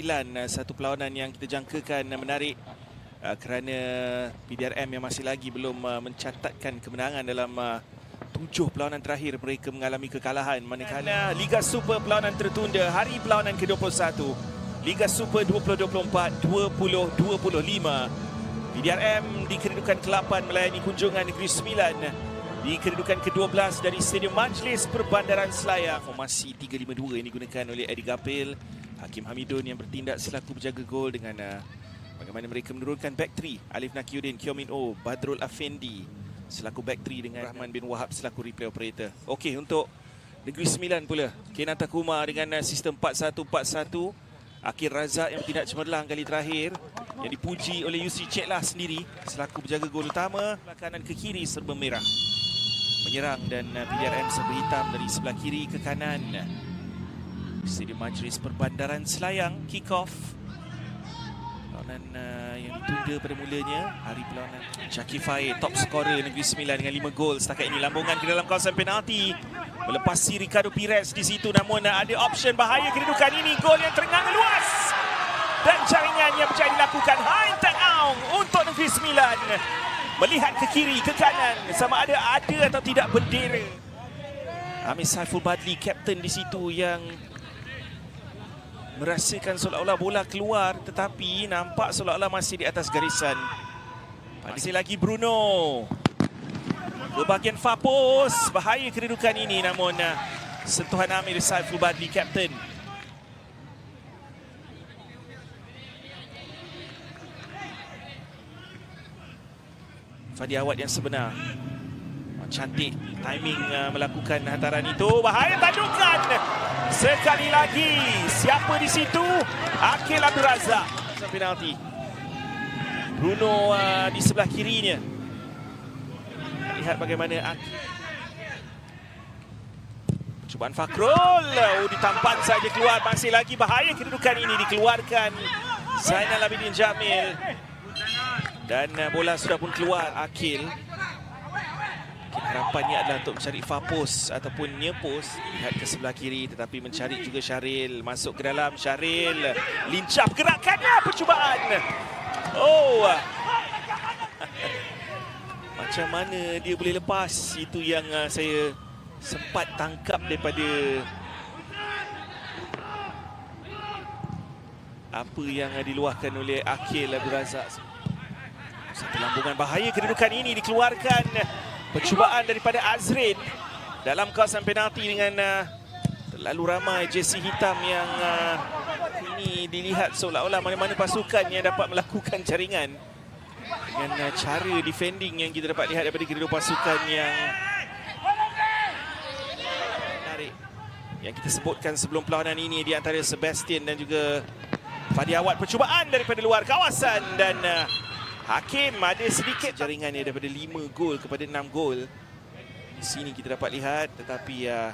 uh, satu perlawanan yang kita jangkakan uh, menarik uh, kerana PDRM yang masih lagi belum mencatatkan kemenangan dalam uh, tujuh perlawanan terakhir mereka mengalami kekalahan. Manakala Liga Super perlawanan tertunda hari perlawanan ke-21 Liga Super 2024 2025 PDRM di kedudukan ke-8 melayani kunjungan Negeri Sembilan. Di kedudukan ke-12 dari Stadium Majlis Perbandaran Selayar. Formasi 352 yang digunakan oleh Eddie Gapil, Hakim Hamidun yang bertindak selaku penjaga gol dengan uh, bagaimana mereka menurunkan back 3. Alif Nakiuddin, Kyomin O, Badrul Afendi selaku back 3 dengan Rahman bin Wahab selaku replay operator. Okey untuk Negeri Sembilan pula. Kenan Takuma dengan uh, sistem 4-1-4-1. Akhir Razak yang bertindak cemerlang kali terakhir yang dipuji oleh UC Cek lah sendiri selaku penjaga gol utama kanan ke kiri serba merah menyerang dan uh, PDRM serba hitam dari sebelah kiri ke kanan Stadium Majlis Perbandaran Selayang kick off perlawanan uh, yang ditunda pada mulanya hari perlawanan Syakir Faid top scorer Negeri Sembilan dengan 5 gol setakat ini. Lambungan ke dalam kawasan penalti. Melepasi Ricardo Pires di situ namun uh, ada option bahaya kedudukan ini. Gol yang terengah luas dan jaringan yang berjaya dilakukan. Hain Tan Aung untuk Negeri Sembilan. Melihat ke kiri ke kanan sama ada ada atau tidak bendera. Amir Saiful Badli kapten di situ yang merasakan seolah-olah bola keluar tetapi nampak seolah-olah masih di atas garisan. Masih. lagi Bruno. Ke bahagian far bahaya kedudukan ini namun uh, sentuhan Amir Saiful Badli kapten. Fadi Awad yang sebenar. Cantik timing uh, melakukan hantaran itu. Bahaya tandukan. Sekali lagi. Siapa di situ? Akil Abdul Razak. Penalti. Bruno uh, di sebelah kirinya. Lihat bagaimana Akil. Cubaan Fakrul. Oh, ditampan saja keluar. Masih lagi bahaya kedudukan ini dikeluarkan. Zainal Abidin Jamil. Dan uh, bola sudah pun keluar Akil. Harapannya adalah untuk mencari Fapos ataupun Nyepos. Lihat ke sebelah kiri tetapi mencari juga Syaril. Masuk ke dalam Syaril. Lincah gerakannya percubaan. Oh. Macam mana dia boleh lepas. Itu yang uh, saya sempat tangkap daripada apa yang uh, diluahkan oleh Akil Abdul Razak. Satu lambungan bahaya kedudukan ini dikeluarkan percubaan daripada Azrin dalam kawasan penalti dengan uh, terlalu ramai jersey hitam yang uh, ini dilihat seolah-olah mana-mana pasukan yang dapat melakukan jaringan. Dengan uh, cara defending yang kita dapat lihat daripada kedua pasukan yang menarik. Yang kita sebutkan sebelum perlawanan ini di antara Sebastian dan juga Fadi Awad. Percubaan daripada luar kawasan dan uh, Hakim ada sedikit jaringannya daripada 5 gol kepada 6 gol. Di sini kita dapat lihat tetapi uh,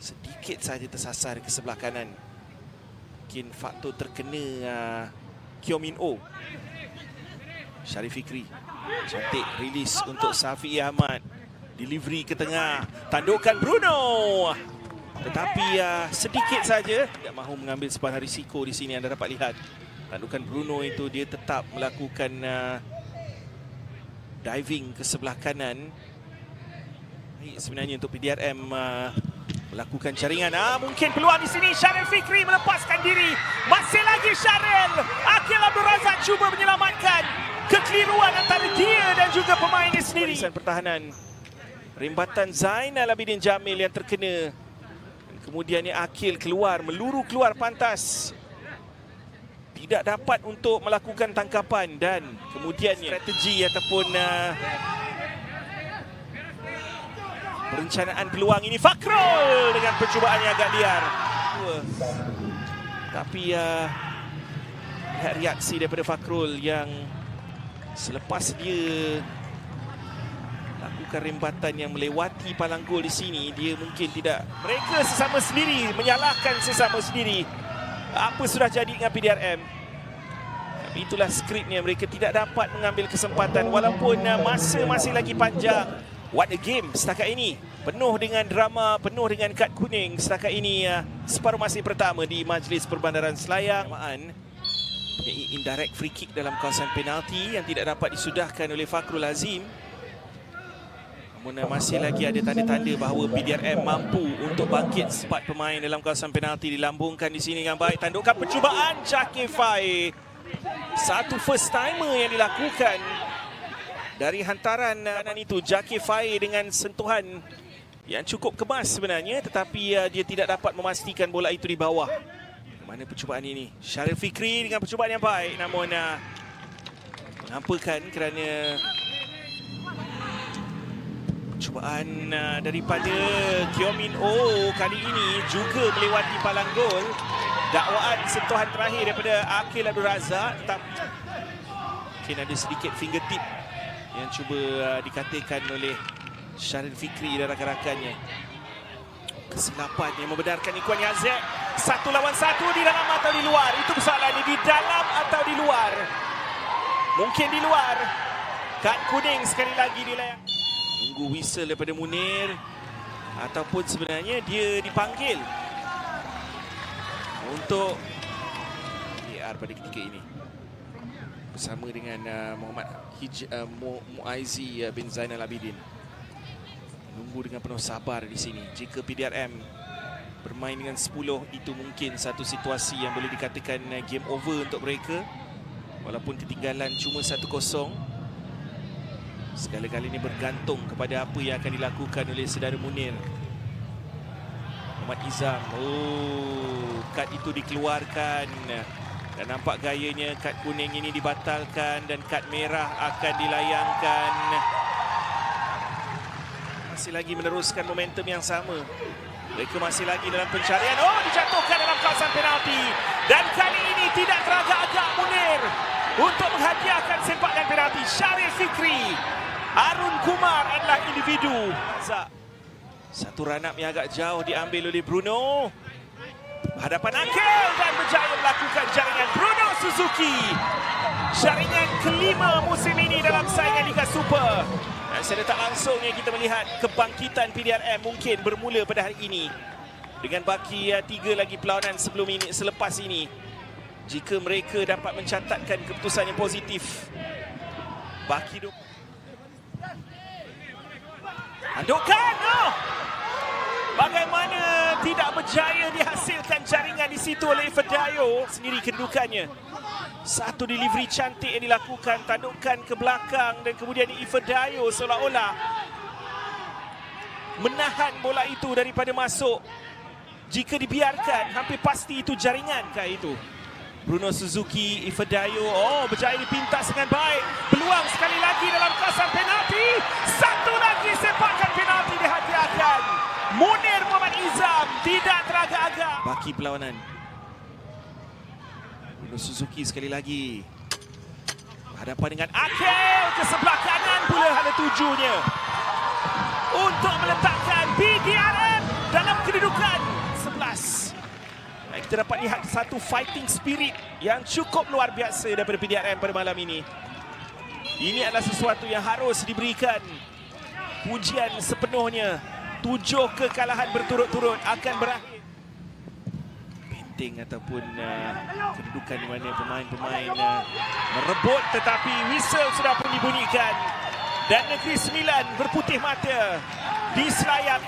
sedikit saja tersasar ke sebelah kanan. Mungkin faktor terkena uh, Kyomin O. Syarif Fikri. Cantik rilis untuk Safi Ahmad. Delivery ke tengah. Tandukan Bruno. Tetapi uh, sedikit saja tidak mahu mengambil sebuah risiko di sini anda dapat lihat. Tandukan Bruno itu dia tetap melakukan uh, diving ke sebelah kanan. Baik sebenarnya untuk PDRM uh, melakukan jaringan. Ah mungkin peluang di sini Syaril Fikri melepaskan diri. Masih lagi Syaril. Akil Abdul Razak cuba menyelamatkan kekeliruan antara dia dan juga pemainnya sendiri. Barisan pertahanan. Rimbatan Zainal Abidin Jamil yang terkena. Kemudiannya Akil keluar, meluru keluar pantas tidak dapat untuk melakukan tangkapan dan kemudian strategi ataupun uh, perencanaan peluang ini. Fakrul dengan percubaan yang agak liar. Tapi uh, lihat reaksi daripada Fakrul yang selepas dia lakukan rembatan yang melewati palang gol di sini dia mungkin tidak mereka sesama sendiri menyalahkan sesama sendiri apa sudah jadi dengan PDRM. Itulah skripnya mereka tidak dapat mengambil kesempatan walaupun uh, masa masih lagi panjang. What a game setakat ini. Penuh dengan drama, penuh dengan kad kuning setakat ini uh, separuh masa pertama di Majlis Perbandaran Selayang. Maan mempunyai indirect free kick dalam kawasan penalti yang tidak dapat disudahkan oleh Fakrul Azim. Uh, masih lagi ada tanda-tanda bahawa PDRM mampu untuk bangkit sepat pemain dalam kawasan penalti dilambungkan di sini dengan baik. Tandukan percubaan Jaki Fai. Satu first timer yang dilakukan dari hantaran kanan itu Jaki Fai dengan sentuhan yang cukup kemas sebenarnya tetapi uh, dia tidak dapat memastikan bola itu di bawah. Mana percubaan ini? Syarif Fikri dengan percubaan yang baik namun uh, menghampakan kerana percubaan uh, daripada Kyomin Oh kali ini juga melewati palang gol. Dakwaan sentuhan terakhir daripada Akil Abdul Razak tetap mungkin ada sedikit fingertip yang cuba uh, dikatakan oleh Syarif Fikri dan rakan-rakannya. Kesilapan yang membenarkan Ikuan Yazek. Satu lawan satu di dalam atau di luar. Itu persoalannya di dalam atau di luar. Mungkin di luar. Kad kuning sekali lagi di layang. Tunggu whistle daripada Munir. Ataupun sebenarnya dia dipanggil. Untuk PR pada ketika ini. Bersama dengan uh, Muhammad Hij uh, Mu Muaizi uh, bin Zainal Abidin. Menunggu dengan penuh sabar di sini. Jika PDRM bermain dengan 10, itu mungkin satu situasi yang boleh dikatakan uh, game over untuk mereka. Walaupun ketinggalan cuma 1-0. Segala-gala ini bergantung kepada apa yang akan dilakukan oleh saudara Munir. Muhammad Izam. Oh, kad itu dikeluarkan. Dan nampak gayanya kad kuning ini dibatalkan dan kad merah akan dilayangkan. Masih lagi meneruskan momentum yang sama. Mereka masih lagi dalam pencarian. Oh, dijatuhkan dalam kawasan penalti. Dan kali ini tidak teragak-agak Munir untuk menghadiahkan sempakan penalti. Syarif Fikri. Arun Kumar adalah individu. Satu ranap yang agak jauh diambil oleh Bruno. Hadapan Akil dan berjaya melakukan jaringan Bruno Suzuki. Jaringan kelima musim ini dalam saingan Liga Super. Dan secara tak langsung yang kita melihat kebangkitan PDRM mungkin bermula pada hari ini. Dengan baki tiga lagi perlawanan sebelum ini, selepas ini. Jika mereka dapat mencatatkan keputusan yang positif. Baki dua. Tandukan, Oh. Bagaimana tidak berjaya dihasilkan jaringan di situ oleh Fedayo sendiri kedudukannya. Satu delivery cantik yang dilakukan tandukan ke belakang dan kemudian Ifedayo seolah-olah menahan bola itu daripada masuk. Jika dibiarkan hampir pasti itu jaringan kah itu? Bruno Suzuki, Ifedayo, oh berjaya dipintas dengan baik. Peluang sekali lagi dalam kawasan penalti. Satu lagi sepakan penalti dihadiahkan. Munir Muhammad Izam tidak teragak-agak. Baki perlawanan. Bruno Suzuki sekali lagi. Hadapan dengan Akil ke sebelah kanan pula hala tujunya. Untuk meletakkan PDRM dalam kedudukan 11. Dan kita dapat lihat satu fighting spirit yang cukup luar biasa daripada PDRM pada malam ini. Ini adalah sesuatu yang harus diberikan pujian sepenuhnya. Tujuh kekalahan berturut-turut akan berakhir penting ataupun uh, kedudukan di mana pemain-pemain uh, merebut tetapi whistle sudah pun dibunyikan dan Negeri Sembilan berputih mata di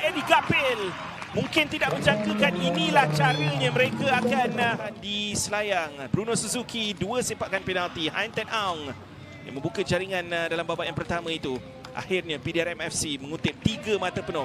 Eddie Gapil mungkin tidak menjangkakan inilah caranya mereka akan uh, di Selayang Bruno Suzuki dua sepakan penalti Hein Ten Aung yang membuka jaringan uh, dalam babak yang pertama itu. Akhirnya PDRM FC mengutip tiga mata penuh